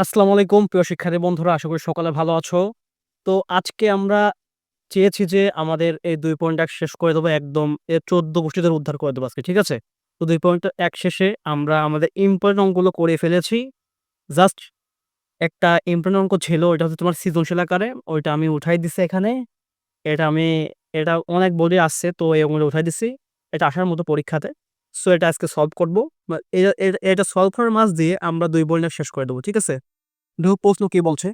আসসালামু আলাইকুম, প্রিয় শিক্ষার্থী বন্ধুরা, আশা করি সকলে ভালো আছো। তো আজকে আমরা চেয়েছি যে আমাদের এই দুই পয়েন্ট এক শেষ করে দেবো, একদম চোদ্দ গোষ্ঠীদের উদ্ধার করে দেবো আজকে, ঠিক আছে? তো দুই পয়েন্ট এক শেষে আমরা আমাদের ইম্পর্টেন্ট অঙ্কগুলো করে ফেলেছি। জাস্ট একটা ইম্পর্টেন্ট অঙ্ক ছিল, ওইটা হচ্ছে তোমার সৃজনশীল আকারে, ওইটা আমি উঠাই দিছি এখানে। এটা আমি, এটা অনেক বডি আসছে, তো এই অঙ্কটা উঠাই দিছি। এটা আসার মতো পরীক্ষাতে। সো এটা আজকে সলভ করব। এটা- সলভ করার মাস দিয়ে আমরা দুই পয়েন্ট শেষ করে দেবো, ঠিক আছে? দেখো প্রশ্ন কি বলছে?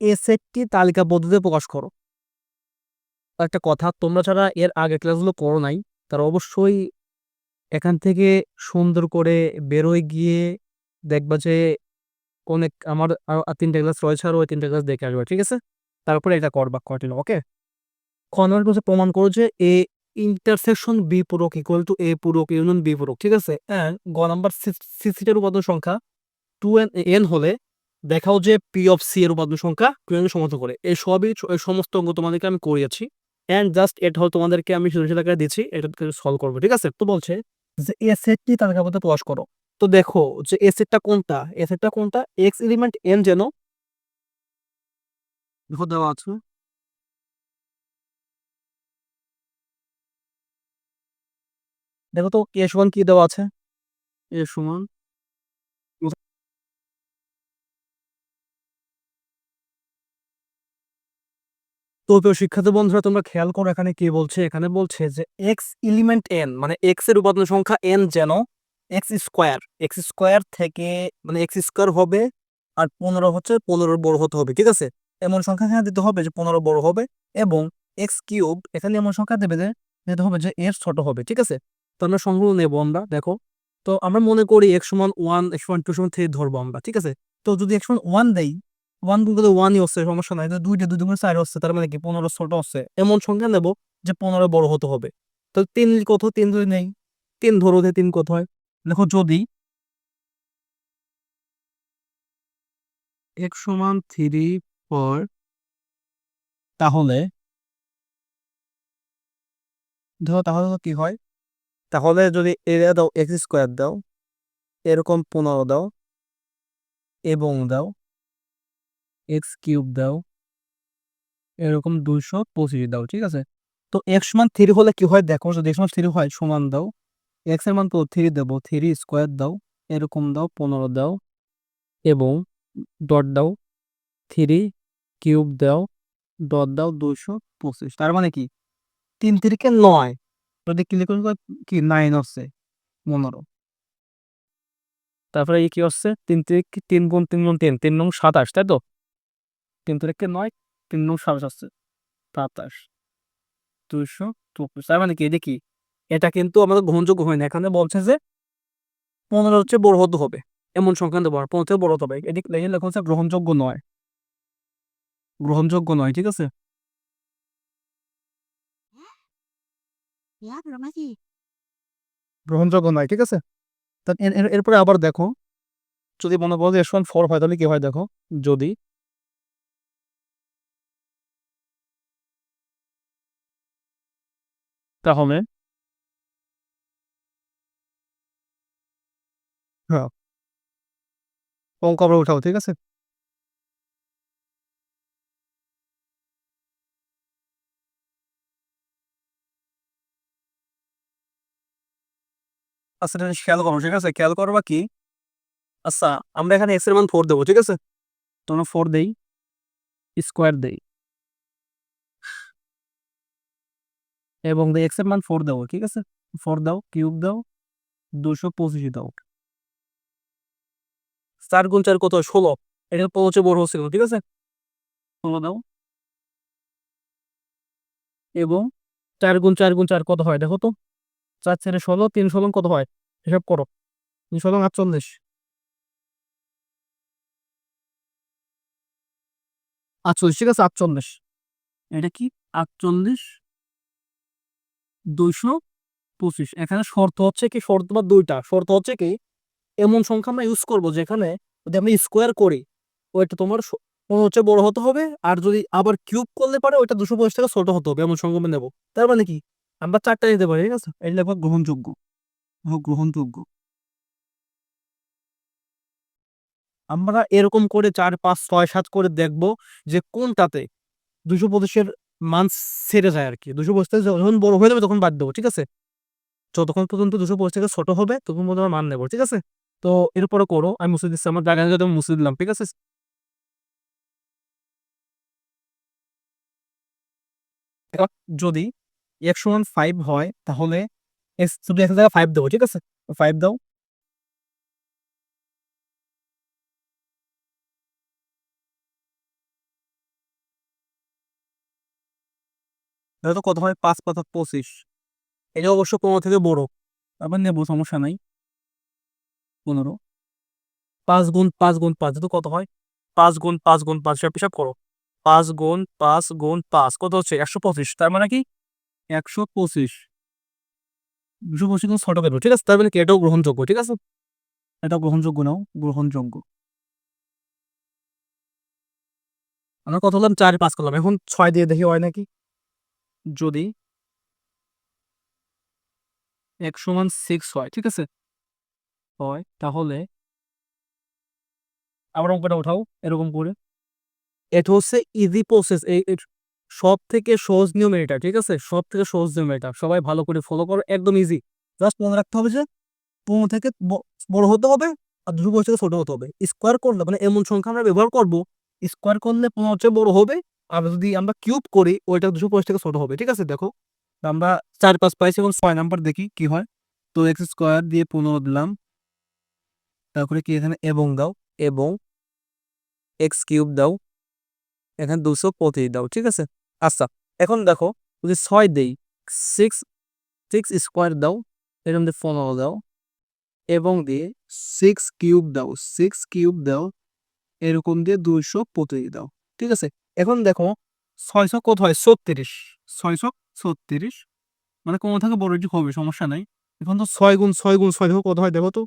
এ সেটটি তালিকা পদ্ধতিতে প্রকাশ করো। একটা কথা, তোমরা ছাড়া এর আগে ক্লাসগুলো করো নাই, তারা অবশ্যই এখান থেকে সুন্দর করে বেরোয় গিয়ে দেখবা যে অনেক আমার আরও তিনটা ক্লাস রয়েছে, আর ওই তিনটা ক্লাস দেখে আসবে, ঠিক আছে? তারপরে এটা করবা কন্টিনিউ ওকে খ নম্বর প্রমাণ করো যে এ ইন্টারসেকশন বি পূরক ইকুয়াল টু এ পূরক ইউনিয়ন বি পূরক, ঠিক আছে? গ নাম্বার সিসিটার উপাদান সংখ্যা টু এন এন হলে দেখাও যে পি অফ সি এর উপাদান সংখ্যা এন সমাধান করে। এই সবই এই সমস্ত অঙ্ক তোমাদেরকে আমি করিয়েছি অ্যান্ড জাস্ট এটা হল তোমাদেরকে আমি সৃজনশীল আকারে দিচ্ছি, এটা সলভ করব, ঠিক আছে? তো বলছে যে এ সেটটি তালিকা মধ্যে প্রকাশ করো। তো দেখো যে এ সেটটা কোনটা? এ সেটটা কোনটা? এক্স এলিমেন্ট এন যেন দেওয়া আছে। দেখো তো এ সমান কি দেওয়া আছে? এ সমান তো শিক্ষার্থী বন্ধুরা, তোমরা খেয়াল করো এখানে কি বলছে? এখানে বলছে যে এক্স এলিমেন্ট এন মানে এক্সের উপাদান সংখ্যা এন যেন এক্স স্কোয়ার এক্স স্কোয়ার থেকে মানে এক্স স্কোয়ার হবে আর পনেরো হচ্ছে পনেরোর বড় হতে হবে, ঠিক আছে? এমন সংখ্যা এখানে দিতে হবে যে পনেরো বড় হবে এবং এক্স কিউব এখানে এমন সংখ্যা দেবে যে দিতে হবে যে এর ছোট হবে, ঠিক আছে? তো আমরা সংগ্রহ নেব আমরা, দেখো। তো আমরা মনে করি এক্স সমান ওয়ান এক্স সমান টু সমান থ্রি ধরবো আমরা, ঠিক আছে? তো যদি এক্স সমান ওয়ান দেই ওয়ান বলতে ওয়ানই হচ্ছে, সমস্যা নাই। দুইটা দুই দুগুণে চার হচ্ছে, তার মানে কি পনেরো ছোট হচ্ছে। এমন সংখ্যা নেব যে পনেরো বড় হতে হবে। তো তিন কত? তিন যদি নেই, তিন ধরো তিন কত হয়? দেখো যদি এক সমান থ্রি ফোর তাহলে ধরো তাহলে কি হয়? তাহলে যদি এরিয়া দাও এক্স স্কোয়ার দাও, এরকম পনেরো দাও, এবং দাও এক্স কিউব দাও। এরকম দুইশো পঁচিশ দাও, ঠিক আছে? তো এক্স মান থ্রি হলে কি হয়? দেখো, যদি এক্স মান থ্রি হয়, সমান দাও। এক্সের মান তো থ্রি দেবো, থ্রি স্কোয়ার দাও, এরকম দাও, পনেরো দাও, এবং ডট দাও, থ্রি কিউব দাও, ডট দাও দুইশো পঁচিশ। তার মানে কি? তিন তিরিকে নয়। যদি ক্লিক কি নাইন হচ্ছে পনেরো। তারপরে কি হচ্ছে তিন তিরিক, তিন গুণ তিন গুণ তিন তিন নং সাতাশ, তাই তো? তিন তারিখে নয় তিন নং সাতাশ আসছে সাতাশ, দুইশো চব্বিশ। তার মানে কি? দেখি এটা কিন্তু আমাদের গ্রহণযোগ্য হয় না। এখানে বলছে যে পনেরো হচ্ছে বড় হতে হবে। এমন সংক্রান্ত আর পনেরো থেকে বড় হবে। এদিকে লেখা হচ্ছে গ্রহণযোগ্য নয়। গ্রহণযোগ্য নয়, ঠিক আছে? গ্রহণযোগ্য নয়, ঠিক আছে? এরপরে আবার দেখো। যদি মনে করো যে এস ওয়ান ফোর হয়, তাহলে কি হয় দেখো? যদি তাহলে হ্যাঁ। অঙ্ক আবার উঠাও, ঠিক আছে? আচ্ছা এটা খেয়াল করো, ঠিক আছে? খেয়াল করবা কি? আচ্ছা আমরা এখানে এক্সের মান ফোর দেবো, ঠিক আছে? তো আমরা ফোর দেই স্কোয়ার দেই। এবং এক্সের মান ফোর দাও ঠিক আছে? ফোর দাও কিউব দাও, দুশো পঁচিশ দাও। চার গুণ চার কত? ষোলো। এটা পৌঁছে বড় হচ্ছে ঠিক আছে? ষোলো দাও। এবং চার গুণ চার গুণ চার কত হয়? দেখো তো। চার চারে ষোলো, তিন ষোলো কত হয়? হিসাব করো। তিন ষোলো আটচল্লিশ। আটচল্লিশ, ঠিক আছে? আটচল্লিশ। এটা কি? আটচল্লিশ দুইশো পঁচিশ। এখানে শর্ত হচ্ছে কি শর্ত বা দুইটা। শর্ত হচ্ছে কি এমন সংখ্যা আমরা ইউজ করব যেখানে যদি আমরা স্কোয়ার করি ওইটা তোমার মনে হচ্ছে বড় হতে হবে আর যদি আবার কিউব করলে পারে ওইটা দুশো পঁচিশ টাকা ছোট হতে হবে এমন সংখ্যা নেব। তার মানে কি আমরা চারটা নিতে পারি ঠিক আছে? এটা লেখা গ্রহণযোগ্য। গ্রহণযোগ্য। আমরা এরকম করে চার পাঁচ ছয় সাত করে দেখব যে কোনটাতে দুশো পঁচিশের মান সেরে যায় আর কি দুশো পঁচিশ যখন বড় হয়ে যাবে তখন বাদ দেবো, ঠিক আছে? যতক্ষণ পর্যন্ত দুশো পঁচিশ থেকে ছোট হবে, তখন পর্যন্ত আমরা মান নেব, ঠিক আছে? তো এরপরে করো, আমি মুছে দিচ্ছি, আমার জায়গাতে আমি মুছে দিলাম, ঠিক আছে? যদি এক্স সমান ফাইভ হয়, তাহলে শুধু এক্স জায়গায় ফাইভ দেবো, ঠিক আছে? ফাইভ দাও তো কত হয় পাঁচ পাতা পঁচিশ। এটা অবশ্য পনেরো থেকে বড় আবার নেব, সমস্যা নাই। পনেরো। পাঁচ গুণ পাঁচ গুণ পাঁচ তো কত হয়? পাঁচ গুণ পাঁচ গুণ পাঁচ, হিসাব হিসাব করো। পাঁচ গুণ পাঁচ গুণ পাঁচ, কত হচ্ছে? একশো পঁচিশ, তার মানে কি? একশো পঁচিশ। দুশো পঁচিশ গুণ ছোট করব ঠিক আছে? তার মানে কি? এটাও গ্রহণযোগ্য, ঠিক আছে? এটা গ্রহণযোগ্য নাও, গ্রহণযোগ্য। আমরা কত হলাম? চার পাঁচ করলাম, এখন ছয় দিয়ে দেখি হয় নাকি? যদি এক সমান সিক্স হয়, ঠিক আছে? হয়, তাহলে আবার অঙ্কটা উঠাও, এরকম করে। এটা হচ্ছে ইজি প্রসেস এই সব থেকে সহজ নিয়ম এটা, ঠিক আছে? সব থেকে সহজ নিয়ম এটা, সবাই ভালো করে ফলো করো, একদম ইজি জাস্ট মনে রাখতে হবে যে পনেরো থেকে বড় হতে হবে আর দুশো পঁচিশ থেকে ছোট হতে হবে। স্কোয়ার করলে মানে এমন সংখ্যা আমরা ব্যবহার করব স্কোয়ার করলে পনেরো হচ্ছে বড় হবে আর যদি আমরা কিউব করি, ওইটা দুশো পঁচিশ থেকে ছোট হবে, ঠিক আছে? দেখো আমরা চার পাঁচ পাইছি এবং ছয় নাম্বার দেখি কি হয়। তো এক্স স্কোয়ার দিয়ে পনেরো দিলাম। তারপরে কি এখানে? এবং দাও, এবং এক্স কিউব দাও, এখানে দুশো পঁচিশ দাও, ঠিক আছে? আচ্ছা এখন দেখো, যদি ছয় দেই সিক্স সিক্স স্কোয়ার দাও এরকম দিয়ে পনেরো দাও, এবং দিয়ে সিক্স কিউব দাও সিক্স কিউব দাও, এরকম দিয়ে দুইশো পঁচিশ দাও, ঠিক আছে? এখন দেখো ছয়শো কত হয় ছত্রিশ। ছয়শো ছত্রিশ? মানে কোনো থেকে বড় একটু হবে, সমস্যা নাই। এখন তো ছয় গুণ ছয় গুণ ছয় দেখো কত হয় দেখো তো?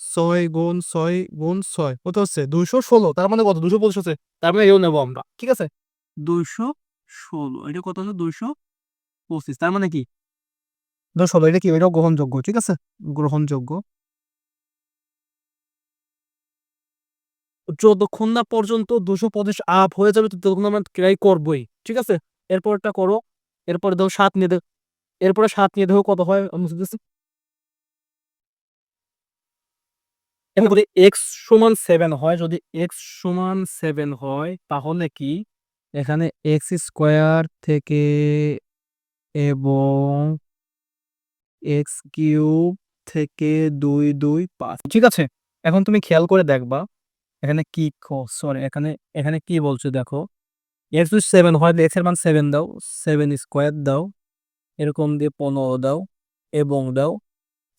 ছয় গুণ ছয় গুণ ছয়, কত হচ্ছে? দুইশো ষোলো। তার মানে কত? দুশো পঁচিশ হচ্ছে। তার মানে এও নেব আমরা। ঠিক আছে? দুইশো ষোলো। এটা কত হচ্ছে? দুইশো পঁচিশ। তার মানে কি? ষোলো, এটা কি? এটাও গ্রহণযোগ্য। ঠিক আছে? গ্রহণযোগ্য। যতক্ষণ না পর্যন্ত দুশো পঁচিশ আপ হয়ে যাবে, ততক্ষণ আমরা ট্রাই করবোই, ঠিক আছে? এরপরটা করো, এরপরে দেখো সাত নিয়ে দেখো এরপরে সাত নিয়ে দেখো কত হয়, আমি বুঝতেছি। এখন যদি এক্স সমান সেভেন হয়, যদি এক্স সমান সেভেন হয়, তাহলে কি? এখানে এক্স স্কোয়ার থেকে এবং এক্স কিউব থেকে দুই দুই পাঁচ, ঠিক আছে? এখন তুমি খেয়াল করে দেখবা এখানে কি সরি এখানে এখানে কি বলছো দেখো? এক্স যদি সেভেন হয় এক্সের মান সেভেন দাও সেভেন স্কোয়ার দাও, এরকম দিয়ে পনেরো দাও, এবং দাও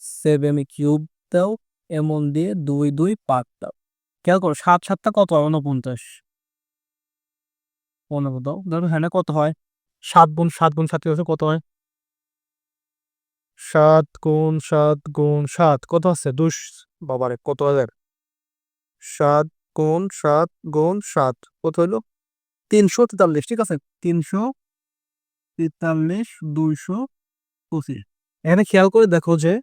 সেভেন কিউব দাও, এমন দিয়ে দুই দুই পাঁচ দাও। খেয়াল করো, সাত সাতটা কত হয়? উনপঞ্চাশ পনেরো দাও, ধরো হ্যাঁ কত হয়? সাত গুণ সাত গুণ সাত কত হয়? সাত গুণ সাত গুণ সাত, কত আছে? দুশ বাবারে, কত হাজার? সাত গুণ সাত গুণ সাত। কত হলো তিনশো তেতাল্লিশ, ঠিক আছে? তিনশো তেতাল্লিশ, দুইশো পঁচিশ। এখানে খেয়াল করে দেখো যে,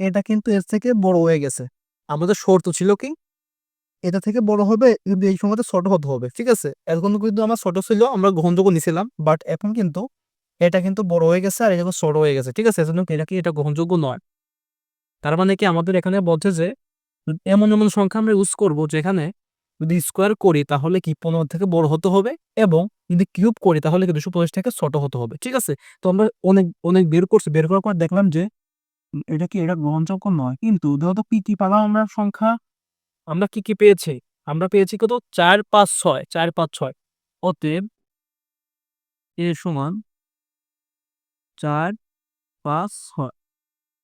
এটা কিন্তু এর থেকে বড় হয়ে গেছে। আমাদের শর্ত ছিল কি? এটা থেকে বড় হবে কিন্তু এই সময়তে ছোট হতে হবে, ঠিক আছে? এখন কিন্তু আমার ছোট ছিল, আমরা গ্রহণযোগ্য নিছিলাম বাট এখন কিন্তু এটা কিন্তু বড় হয়ে গেছে আর এটা ছোট হয়ে গেছে, ঠিক আছে? এজন্য এটা কি এটা গ্রহণযোগ্য নয়। তার মানে কি আমাদের এখানে বলছে যে, এমন এমন সংখ্যা আমরা ইউজ করব যেখানে যদি স্কোয়ার করি তাহলে কি পনেরো থেকে বড় হতে হবে? এবং যদি কিউব করি তাহলে কি দুশো পঁচিশ থেকে ছোট হতে হবে, ঠিক আছে? তো আমরা অনেক অনেক বের করছি। বের করার পর দেখলাম যে এটা কি, এটা গ্রহণযোগ্য নয়। কিন্তু ধরো কি কি পেলাম আমরা সংখ্যা? আমরা কি কি পেয়েছি? আমরা পেয়েছি কত? চার, পাঁচ, ছয়, চার, পাঁচ, ছয়। অতএব এ সমান চার, পাঁচ, ছয়।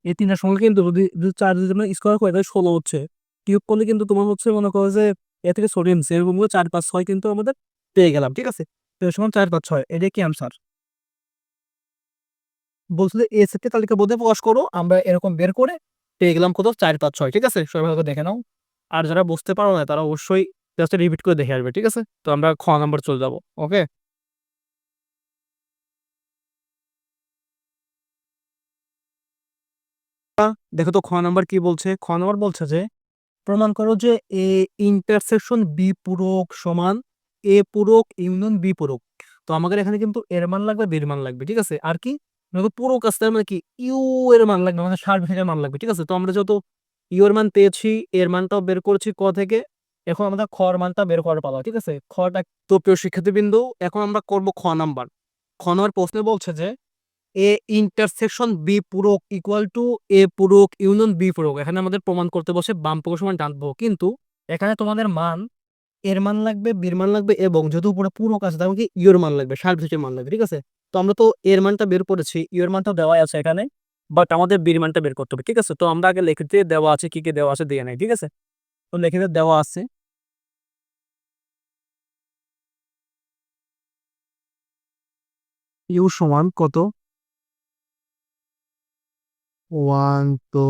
এই তিনটার সঙ্গে কিন্তু যদি যদি চার যদি আমরা স্কোয়ার করে তাহলে ষোলো হচ্ছে। কিউব করলে কিন্তু তোমার হচ্ছে মনে করো যে এ থেকে এরকম করে চার পাঁচ ছয় কিন্তু আমাদের পেয়ে গেলাম, ঠিক আছে? সমান চার পাঁচ ছয় এটা কি আনসার বলছিল এ সেটে তালিকা বোধে প্রকাশ করো, আমরা এরকম বের করে পেয়ে গেলাম কত চার পাঁচ ছয়, ঠিক আছে? সবাই ভালো দেখে নাও। আর যারা বুঝতে পারো না, তারা অবশ্যই জাস্ট রিপিট করে দেখে আসবে, ঠিক আছে? তো আমরা খ নাম্বার চলে যাব ওকে দেখো তো খ নাম্বার কি বলছে? খ নাম্বার বলছে যে প্রমাণ করো যে এ ইন্টারসেকশন বি পূরক সমান এ পূরক ইউনিয়ন বি পূরক। তো আমাদের এখানে কিন্তু এর মান লাগবে বির মান লাগবে, ঠিক আছে? আর কি? আছে, তার মানে কি? ইউ এর মান লাগবে মানে সার্ভিসের মান লাগবে, ঠিক আছে? তো আমরা যত ইউ এর মান পেয়েছি এর মানটাও বের করেছি ক থেকে, এখন আমরা খর মানটা বের করার পালা, ঠিক আছে? খটা তো প্রিয় শিক্ষার্থীবৃন্দ, এখন আমরা করব খ নাম্বার। খ নম্বর প্রশ্নে বলছে যে এ ইন্টারসেকশন বি পূরক ইকুয়াল টু এ পূরক ইউনিয়ন বি পূরক। এখানে আমাদের প্রমাণ করতে বসে বাম পক্ষ সমান ডান কিন্তু এখানে তোমাদের মান এর মান লাগবে বির মান লাগবে এবং যেহেতু উপরে পূরক আছে তখন কি ইউর মান লাগবে সার্ভিসের মান লাগবে, ঠিক আছে? তো আমরা তো এর মানটা বের করেছি ইউর মানটা দেওয়াই আছে এখানে বাট আমাদের বির মানটা বের করতে হবে, ঠিক আছে? তো আমরা আগে লিখিতে দেওয়া আছে, কি কি দেওয়া আছে দিয়ে নাই, ঠিক আছে? তো লিখিতে দেওয়া আছে ইউ সমান কত? One two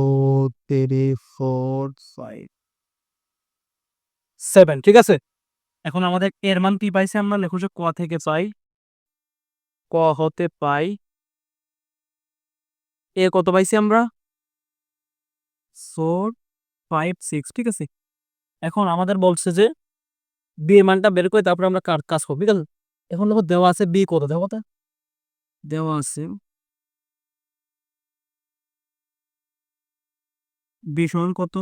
three four five seven ঠিক আছে? এখন আমাদের এর মান কি পাইছি আমরা লেখো ক থেকে পাই? ক হতে পাই। এ কত পাইছি আমরা? ফোর ফাইভ সিক্স ঠিক আছে? এখন আমাদের বলছে যে বি এর মানটা বের করে তারপরে আমরা কাজ করব, ঠিক আছে? এখন দেখো দেওয়া আছে বি কত দেখো দেওয়া আছে বি সমান কত?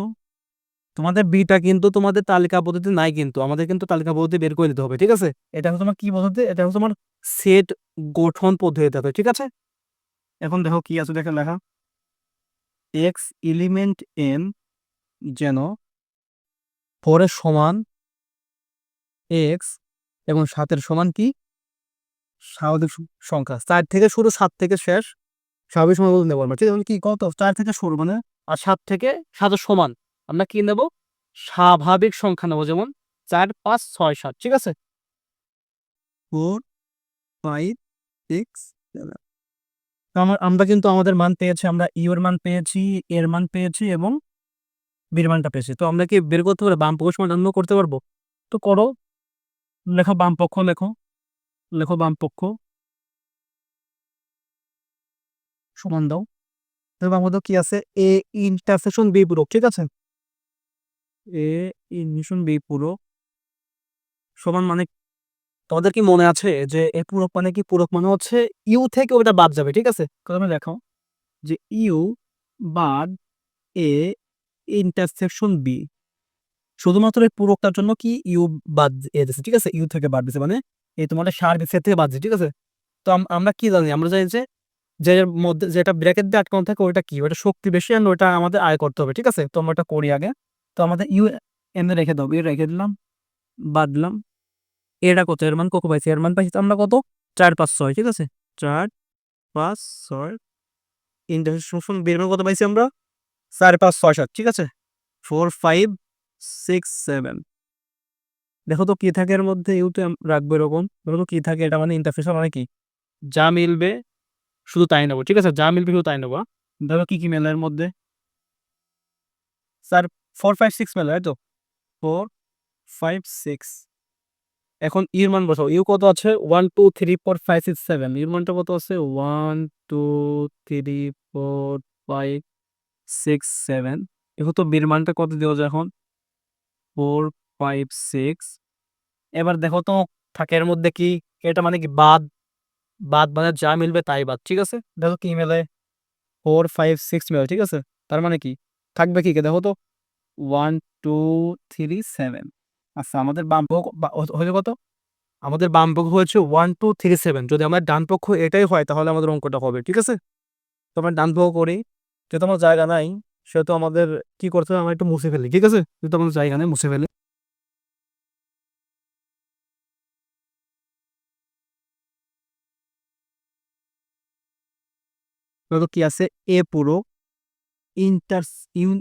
তোমাদের বিটা কিন্তু তোমাদের তালিকা পদ্ধতি নাই কিন্তু। আমাদের কিন্তু তালিকা পদ্ধতি বের করে দিতে হবে ঠিক আছে? এটা হচ্ছে তোমার কি পদ্ধতি? এটা হচ্ছে তোমার সেট গঠন পদ্ধতি হবে ঠিক আছে? এখন দেখো কি আছে দেখে লেখা। এক্স এলিমেন্ট এন যেন ফোরের সমান এক্স এবং সাতের সমান কি? স্বাভাবিক সংখ্যা। চার থেকে শুরু সাত থেকে শেষ। স্বাভাবিক সময় বলতে আমরা ঠিক আছে? কি কত? চার থেকে শুরু মানে আর সাত থেকে সাতের সমান। আমরা কি নেব? স্বাভাবিক সংখ্যা নেব যেমন চার পাঁচ ছয় সাত ঠিক আছে? ফোর ফাইভ সিক্স আমার আমরা কিন্তু আমাদের মান পেয়েছি আমরা ইউর মান পেয়েছি এর মান পেয়েছি এবং বির মানটা পেয়েছি। তো আমরা কি বের করতে পারব? বাম পক্ষ সমান করতে পারব? তো করো। লেখো বাম পক্ষ লেখো। লেখো বাম পক্ষ। সমান দাও। তবে আমাদের কি আছে? এ ইন্টারসেকশন বি পূরক, ঠিক আছে? এ ইন্টারসেকশন বি পূরক সমান মানে তোমাদের কি মনে আছে যে এ পূরক মানে কি? পূরক মানে হচ্ছে ইউ থেকে ওটা বাদ যাবে, ঠিক আছে? প্রথমে দেখো যে ইউ বাদ এ ইন্টারসেকশন বি শুধুমাত্র এই পূরকটার জন্য কি ইউ বাদ এ দিছে, ঠিক আছে? ইউ থেকে বাদ দিছে মানে এই তোমাদের সার বিসের থেকে বাদ দিছে, ঠিক আছে? তো আমরা কি জানি? আমরা জানি যে যে মধ্যে যেটা ব্র্যাকেট দিয়ে আটকানো থাকে ওটা কি? ওটা শক্তি বেশি আর ওটা আমাদের আয় করতে হবে, ঠিক আছে? তো আমরা ওটা করি আগে। তো আমাদের ইউ এনে রেখে দাও ইউ রেখে দিলাম, বাদ দিলাম। এটা কত? এর মান কত পাইছি? এর মান পাইছি তো আমরা কত? চার পাঁচ ছয়, ঠিক আছে? চার পাঁচ ছয় ইন্টারসেকশন বের কত পাইছি আমরা? চার পাঁচ ছয় সাত, ঠিক আছে? ফোর ফাইভ সিক্স সেভেন দেখো তো কি থাকে এর মধ্যে? ইউতে রাখব এরকম। দেখো তো কি থাকে? এটা মানে ইন্টারফেশন মানে কি? যা মিলবে শুধু তাই নেব, ঠিক আছে? যা মিলবে শুধু তাই নেব? দেখো কি কি মেলে এর মধ্যে। স্যার ফোর ফাইভ সিক্স মেলা, তাই তো? ফোর ফাইভ সিক্স এখন ইউর মান বসাও। ইউ কত আছে? One two three four five six seven your মানটা কত আছে? One two three four five six seven এখন তো বীর মানটা কত দেওয়া যায় এখন? ফোর ফাইভ সিক্স এবার দেখো তো, থাকে এর মধ্যে কি? এটা মানে কি বাদ? বাদ মানে যা মিলবে তাই বাদ, ঠিক আছে? দেখো কি মেলে? ফোর ফাইভ সিক্স মেলে, ঠিক আছে? তার মানে কি? থাকবে কি দেখো তো ওয়ান টু থ্রি সেভেন আচ্ছা আমাদের বাম পক্ষ হয়েছে কত? আমাদের বাম পক্ষ হয়েছে ওয়ান টু থ্রি সেভেন যদি আমার ডান পক্ষ এটাই হয়, তাহলে আমাদের অঙ্কটা হবে, ঠিক আছে? তো আমরা ডান পক্ষ করি। যেহেতু আমার জায়গা নাই, সেহেতু আমাদের কি করতে হবে? আমরা একটু মুছে ফেলি, ঠিক আছে? যেহেতু আমাদের জায়গা নেই, মুছে ফেলি। তো কি আছে এ পুরো ইন্টার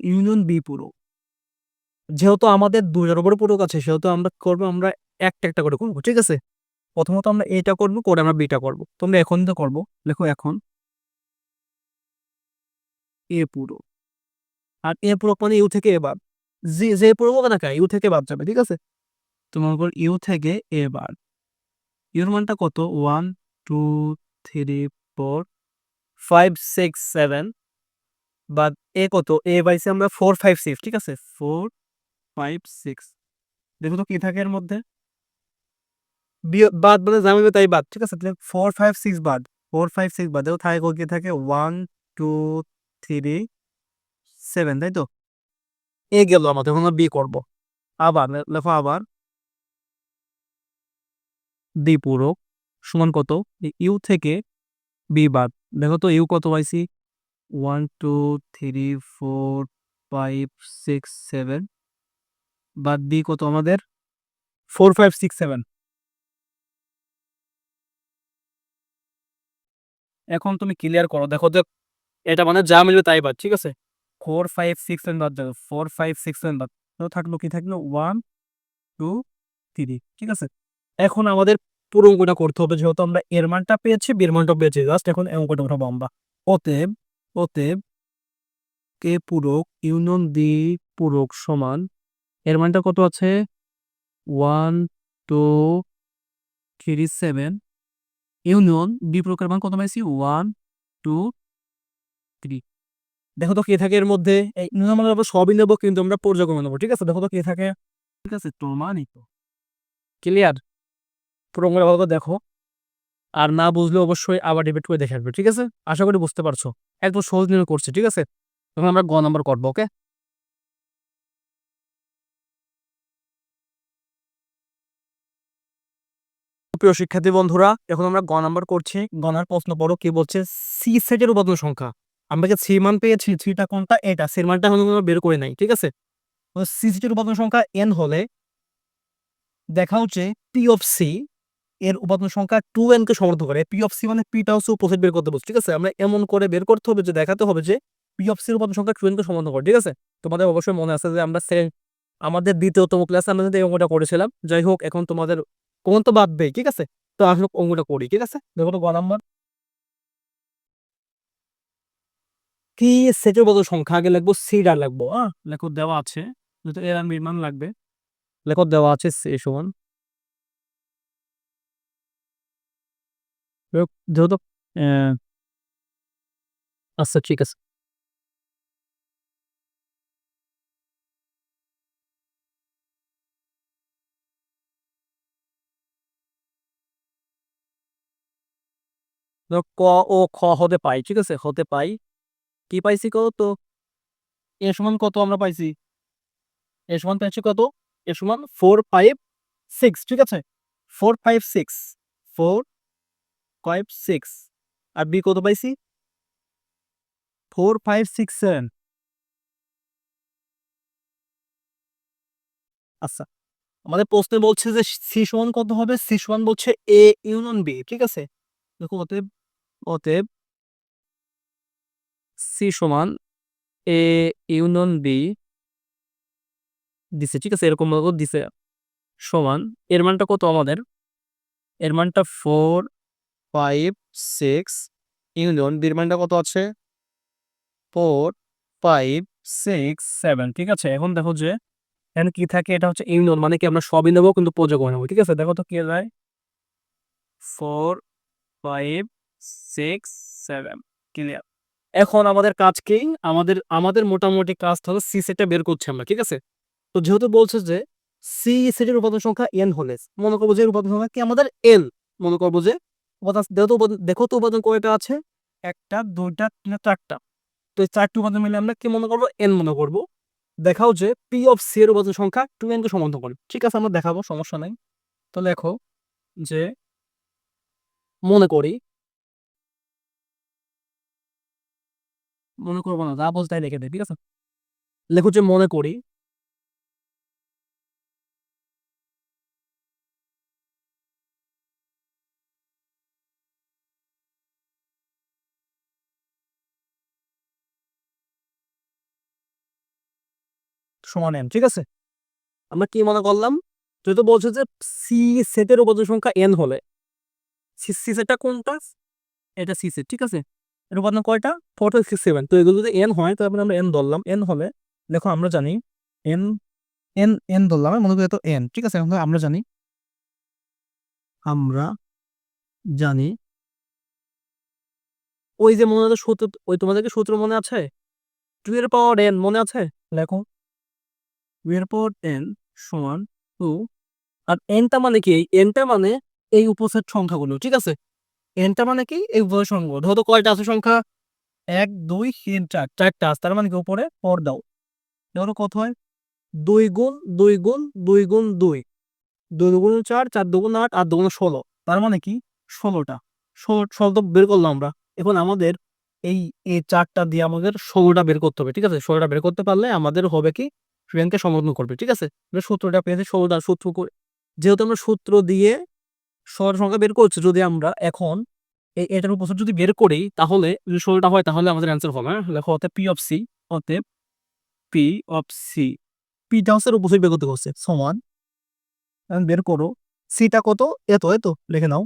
ইউনিয়ন বি পুরো যেহেতু আমাদের দুইটার উপরে পূরক আছে সেহেতু আমরা করব, আমরা একটা একটা করে করব, ঠিক আছে? প্রথমত আমরা এটা করব, করে আমরা বিটা করব। তোমরা এখন তো করব লেখো এখন। এ পুরো আর এ পুরো মানে ইউ থেকে এ বাদ যে যে পুরো না কে ইউ থেকে বাদ যাবে, ঠিক আছে? তোমার উপর ইউ থেকে এ ইউর মানটা কত? One two three four five six seven বাদ এ কত? এ পাইছি আমরা ফোর ফাইভ সিক্স ঠিক আছে? ফোর ফাইভ সিক্স দেখো তো কি থাকে এর মধ্যে? বাদ যা মিলবে তাই বাদ, ঠিক আছে? তাহলে ফোর ফাইভ সিক্স বাদ ফোর ফাইভ সিক্স বাদ, দেখো থাকে কি থাকে? ওয়ান টু থ্রি সেভেন তাই তো? এ গেল আমাদের, এখন বি করব। আবার লেখো আবার। ডি পূরক সমান কত? ইউ থেকে বি বাদ। দেখো তো ইউ কত পাইছি? One, two, three, four, five, six, seven. বাদ বি কত আমাদের? Four, five, six, seven. এখন তুমি ক্লিয়ার করো, দেখো যে এটা মানে যা মিলবে তাই বাদ, ঠিক আছে? ফোর, ফাইভ, সিক্স, সেভেন বাদ দেখো, ফোর, ফাইভ, সিক্স, সেভেন বাদ। তো থাকল কি থাকল? ওয়ান, টু, থ্রি, ঠিক আছে? এখন আমাদের পুরো অঙ্কটা করতে হবে, যেহেতু আমরা এর মানটা পেয়েছি, বীর মানটা পেয়েছি। জাস্ট এখন অঙ্কটা উঠাবো আমরা অতএব অতএব কে পূরক ইউনিয়ন দি পূরক সমান, এর মানটা কত আছে? One two three seven union B প্রকার মান কত পাইছি? ওয়ান টু থ্রি দেখো তো কে থাকে এর মধ্যে? আমরা সবই নেব, কিন্তু আমরা পর্যায়ক্রমে নেব, ঠিক আছে? দেখো তো কে থাকে? ঠিক আছে তোমারই তো। ক্লিয়ার পুরো অঙ্কটা ভালো দেখো। আর না বুঝলে অবশ্যই আবার ডিবেট করে দেখে আসবে, ঠিক আছে? আশা করি বুঝতে পারছ। একদম সহজ নিয়ে করছি, ঠিক আছে? তখন আমরা গ নাম্বার করব, ওকে? প্রিয় শিক্ষার্থী বন্ধুরা, এখন আমরা গ নাম্বার করছি। গনার প্রশ্ন পড়ো, কি বলছে সি সেটের উপাদান সংখ্যা? আমরা যে সি মান পেয়েছি সিটা কোনটা? এটা। সির মানটা এখন বের করে নাই, ঠিক আছে? সি সেটের উপাদান সংখ্যা এন হলে দেখা হচ্ছে পি অফ সি এর উপাদান সংখ্যা টু এন কে সমর্থ করে। পি অফ সি মানে পিটা হচ্ছে উপসেট বের করতে বলছে, ঠিক আছে? আমরা এমন করে বের করতে হবে যে দেখাতে হবে যে পি অফ সির উপাদান সংখ্যা টু এন কে সমর্থ করে, ঠিক আছে? তোমাদের অবশ্যই মনে আছে যে আমরা আমাদের দ্বিতীয়তম ক্লাসে আমরা এই অঙ্কটা করেছিলাম, যাই হোক, এখন তোমাদের কোন তো বাদবেই ঠিক আছে? তো আসলে অঙ্কটা করি, ঠিক আছে? দেখো তো গ নাম্বার। কি সেটের বদল সংখ্যা? আগে লিখব সিডার লিখব হ্যাঁ? লেখো দেওয়া আছে, যেহেতু এর নির্মাণ লাগবে। লেখো দেওয়া আছে সমান। যেহেতু আচ্ছা ঠিক আছে ক ও খ হতে পাই ঠিক আছে হতে পাই কি পাইছি কত তো এ সমান কত আমরা পাইছি এ সমান পাইছি কত এ সমান ফোর ফাইভ সিক্স ঠিক আছে four five six four five six আর বি কত পাইছি? ফোর ফাইভ সিক্স সেভেন আচ্ছা আমাদের প্রশ্নে বলছে যে সি সমান কত হবে? সি সমান বলছে এ ইউনিয়ন বি ঠিক আছে? দেখো, অতএব অতএব সি সমান এ ইউনিয়ন বি দিছে, ঠিক আছে? এরকম দিছে। সমান, এর মানটা কত আমাদের? এর মানটা ফোর ফাইভ সিক্স ইউনিয়ন বিরমানটা কত আছে? ফোর ফাইভ সিক্স সেভেন ঠিক আছে? এখন দেখো যে, এখানে কি থাকে? এটা হচ্ছে ইউনিয়ন মানে কি আমরা সবই নেব, কিন্তু করে নেব, ঠিক আছে? দেখো তো কি যায়? Four five six seven clear এখন আমাদের কাজ কি? আমাদের আমাদের মোটামুটি কাজ হলো সি সেটটা বের করছি আমরা, ঠিক আছে? তো যেহেতু বলছে যে সি সেটের উপাদান সংখ্যা এন হলে, মনে করব যে উপাদান সংখ্যা কি? আমাদের এন মনে করব যে উপাদান যেহেতু দেখো তো উপাদান কয়টা আছে? একটা, দুইটা, তিনটা, চারটা। তো এই চারটি উপাদান মিলে আমরা কি মনে করব? এন মনে করব। দেখাও যে পি অফ সি এর উপাদান সংখ্যা টু এন কে সমান্তর করে। ঠিক আছে, আমরা দেখাবো, সমস্যা নাই। তো লেখো যে মনে করি, মনে করব না, যা বলতে লিখে দেয়, ঠিক আছে? লেখো যে মনে করি সমান এন ঠিক আছে? আমরা কি মনে করলাম? যেহেতু বলছে যে সি সেটের উপাদান সংখ্যা এন হলে। সি সেটটা কোনটা? এটা সি সেট ঠিক আছে? এর উপাদান কয়টা? ফোর সিক্স সেভেন তো এগুলো যদি এন হয় তারপরে আমরা এন ধরলাম। এন হলে, দেখো আমরা জানি এন এন এন ধরলাম, মনে করি তো এন ঠিক আছে? এখন আমরা জানি আমরা জানি, ওই যে মনে আছে সূত্র, ওই তোমাদেরকে সূত্র মনে আছে? টু এর পাওয়ার এন মনে আছে? লেখো। এরপর এন সমান টু। আর এনটা মানে কি? এনটা মানে এই উপসেট সংখ্যাগুলো, ঠিক আছে? এনটা মানে কি? এই উপসেট সংখ্যাগুলো। ধরো কয়টা আছে সংখ্যা? এক, দুই, তিন, চার। চারটা আছে, তার মানে কি? উপরে পর দাও। ধরো কত হয়? দুই গুণ দুই গুণ দুই গুণ, দুই। দুই দুগুণ চার চার দুগুণ আট আট দুগুণ ষোলো। তার মানে কি? ষোলোটা। ষোলো ষোলো বের করলাম আমরা। এখন আমাদের এই এই চারটা দিয়ে আমাদের ষোলোটা বের করতে হবে, ঠিক আছে? ষোলোটা বের করতে পারলে আমাদের হবে কি? ফ্রেন্ডকে সমাধান করবে, ঠিক আছে? সূত্রটা পেয়েছি ষোলোটা সূত্র যেহেতু আমরা সূত্র দিয়ে সর সংখ্যা বের করছি, যদি আমরা এখন এটার উপর যদি বের করি, তাহলে যদি ষোলোটা হয়, তাহলে আমাদের অ্যান্সার হবে হ্যাঁ? লেখো হতে পি অফ সি হতে পি অফ সি পিটা হচ্ছে উপর বের করতে হচ্ছে সমান বের করো। সিটা কত? এত এত, লিখে নাও।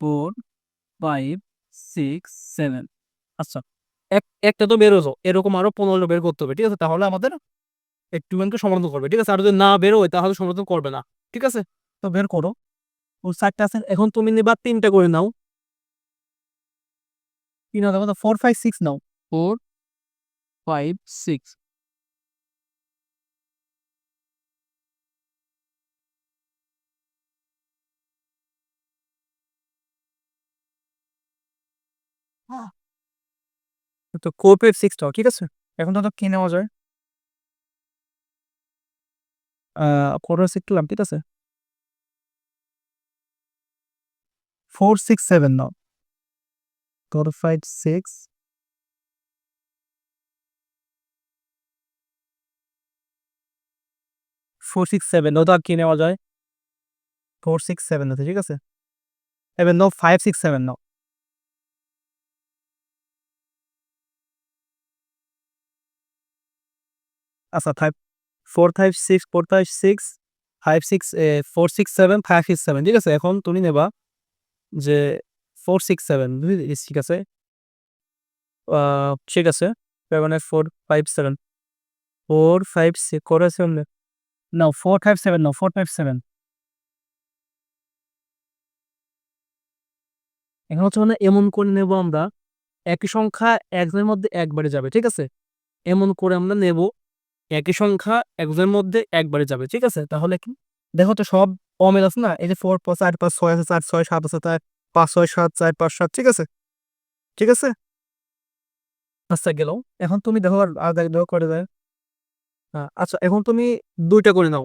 ফোর ফাইভ সিক্স সেভেন আচ্ছা। একটা তো বেরোছো এরকম আরও পনেরো বের করতে হবে ঠিক আছে? তাহলে আমাদের একটু ব্যাংকে সমাধান করবে ঠিক আছে? আর যদি না বেরোয় তাহলে সমর্থন করবে না ঠিক আছে? তো বের করো। ও চারটা আছে এখন তুমি নিবা তিনটা করে নাও। ফোর ফাইভ সিক্স নাও। ফোর ফাইভ সিক্স তো কোপের সিক্সটাও ঠিক আছে? এখন তো কি নেওয়া যায়। কোরো সিক্স লাম ঠিক আছে? ফোর সিক্স সেভেন নাও। Four five six four six seven ওটা কি নেওয়া যায়। ফোর সিক্স সেভেন আছে, ঠিক আছে? এবার নো ফাইভ সিক্স সেভেন নাও। আচ্ছা five four five six four five six five six four six seven five six seven ঠিক আছে? এখন তুমি নেবা যে ফোর সিক্স সেভেন ঠিক আছে? ঠিক আছে? মানে four five seven four five six করে সেভেন না ফোর ফাইভ সেভেন না ফোর ফাইভ সেভেন এখন হচ্ছে মানে এমন করে নেব আমরা, একই সংখ্যা একজনের মধ্যে একবারে যাবে, ঠিক আছে? এমন করে আমরা নেব একই সংখ্যা একজনের মধ্যে একবারে যাবে, ঠিক আছে? তাহলে কি? দেখো তো সব অমেল আছে না? এই যে ফোর পাঁচ চার, পাঁচ, ছয় আছে, চার, ছয়, সাত আছে, চার, পাঁচ, ছয়, সাত, চার, পাঁচ, সাত, ঠিক আছে? ঠিক আছে? আচ্ছা গেল। এখন তুমি দেখো আর দেখো করে দেয়। আচ্ছা এখন তুমি দুইটা করে নাও।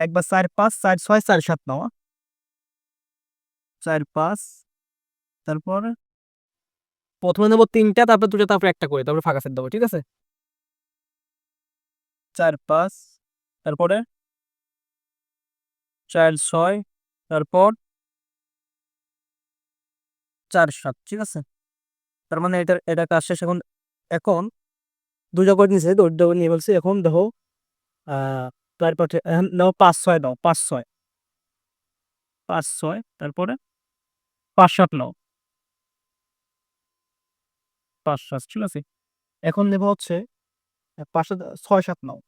একবার চার, পাঁচ, চার, ছয়, চার, সাত নাও? চার, পাঁচ, তারপর প্রথমে নেব তিনটা, তারপর দুটা তারপর একটা করে, তারপর ফাঁকা সেট দেবো, ঠিক আছে? চার পাঁচ তারপরে চার ছয় তারপর চার সাত ঠিক আছে? তার মানে এটা এটা কাজ শেষ এখন এখন দুইটা করে নিয়েছে দুইটা করে নিয়ে বলছি, এখন দেখো তারপর নাও পাঁচ ছয় দাও পাঁচ ছয় পাঁচ ছয় তারপরে পাঁচ সাত নাও। পাঁচ সাত ঠিক আছে? এখন নেব হচ্ছে পাঁচ সাত ছয় সাত নাও।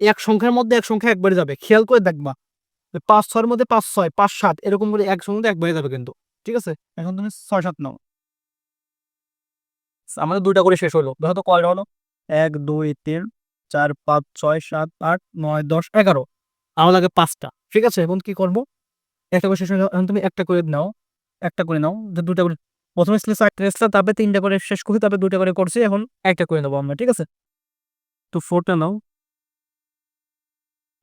এক সংখ্যার মধ্যে এক সংখ্যা একবারে যাবে। খেয়াল করে দেখবা পাঁচ ছয়ের মধ্যে পাঁচ ছয়, পাঁচ সাত, এরকম করে এক সংখ্যা একবারে যাবে কিন্তু। ঠিক আছে? এখন তুমি ছয় সাত নাও। আমাদের দুইটা করে শেষ হলো। তো কয়টা হলো? এক, দুই, তিন, চার, পাঁচ, ছয়, সাত, আট, নয়, দশ, এগারো। আমার লাগে পাঁচটা। ঠিক আছে? এখন কি করব? একটা করে শেষ হয়ে এখন তুমি একটা করে নাও। একটা করে নাও। দুটা করে প্রথমে ছিল চারটে তারপরে তিনটা করে শেষ করি তারপরে দুটা করে করছি এখন একটা করে নেব আমরা ঠিক আছে তো ফোরটা নাও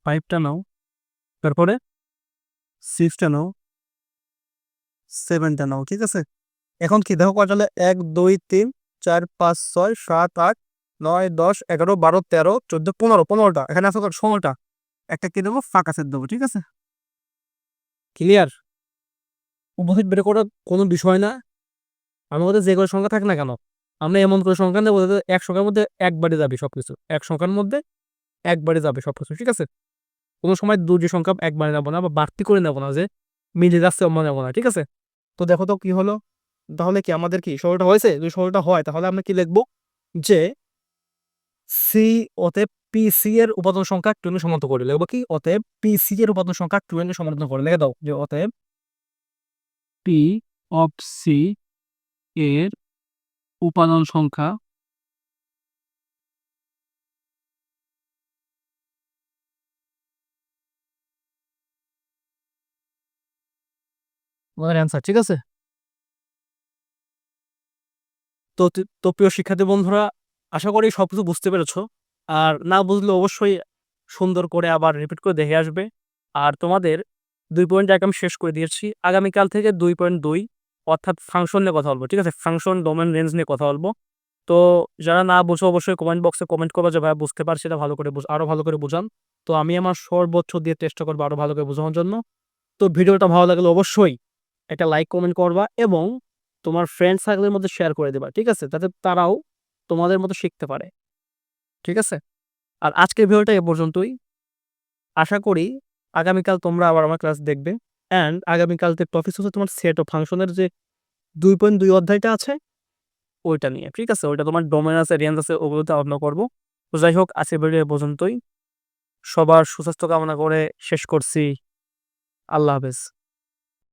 ফাইভটা নাও তারপরে সিক্সটা নাও সেভেনটা নাও ঠিক আছে এখন কি দেখো কয়টা হলো? এক দুই তিন চার পাঁচ ছয় সাত আট নয় দশ এগারো বারো তেরো চোদ্দ পনেরো পনেরোটা এখানে আছে? ষোলোটা একটা কি দেবো ফাঁকা সেট দেবো ঠিক আছে ক্লিয়ার উপস্থিত বের করার কোনো বিষয় না আমার মধ্যে যে কোনো সংখ্যা থাকে না কেন আমরা এমন করে সংখ্যা নেব এক সংখ্যার মধ্যে একবারে যাবে সবকিছু এক সংখ্যার মধ্যে একবারে যাবে সবকিছু ঠিক আছে কোনো সময় দুটি সংখ্যা একবারে নেব না বা বাড়তি করে নেব না যে মিলে যাচ্ছে অন্য নেব না ঠিক আছে তো দেখো তো কি হলো তাহলে কি আমাদের কি ষোলোটা হয়েছে যদি ষোলোটা হয় তাহলে আমরা কি লিখব যে সি অতএব পি সি এর উপাদান সংখ্যা টুয়েনের সমান্ত করে লিখব কি অতএব পি সি এর উপাদান সংখ্যা টুয়েনের সমান্ত করে লিখে দাও যে অতএব পি অফ সি এর উপাদান সংখ্যা ঠিক আছে? তো তো প্রিয় শিক্ষার্থী বন্ধুরা, আশা করি সব কিছু বুঝতে পেরেছ। আর না বুঝলে অবশ্যই সুন্দর করে আবার রিপিট করে দেখে আসবে। আর তোমাদের দুই পয়েন্ট এক আমি শেষ করে দিয়েছি। আগামীকাল থেকে দুই পয়েন্ট দুই অর্থাৎ ফাংশন নিয়ে কথা বলব, ঠিক আছে? ফাংশন ডোমেন রেঞ্জ নিয়ে কথা বলব। তো যারা না বুঝো, অবশ্যই কমেন্ট বক্সে কমেন্ট করবে যে, ভাই, বুঝতে পারছি এটা ভালো করে বুঝ- আরও ভালো করে বুঝান। তো আমি আমার সর্বোচ্চ দিয়ে চেষ্টা করব আরও ভালো করে বোঝানোর জন্য। তো ভিডিওটা ভালো লাগলে অবশ্যই একটা লাইক কমেন্ট করবা এবং তোমার ফ্রেন্ড সার্কেলের মধ্যে শেয়ার করে দেবা, ঠিক আছে? যাতে তারাও তোমাদের মতো শিখতে পারে, ঠিক আছে? আর আজকের ভিডিওটা এ পর্যন্তই। আশা করি আগামীকাল তোমরা আবার আমার ক্লাস দেখবে। অ্যান্ড আগামীকাল যে টপিক হচ্ছে তোমার সেট অফ ফাংশনের যে দুই পয়েন্ট দুই অধ্যায়টা আছে, ওইটা নিয়ে, ঠিক আছে? ওইটা তোমার ডোমেন আছে রেঞ্জ আছে ওগুলোতে আলোচনা করব। তো যাই হোক, আজকের ভিডিও পর্যন্তই। সবার সুস্বাস্থ্য কামনা করে শেষ করছি। আল্লাহ হাফেজ।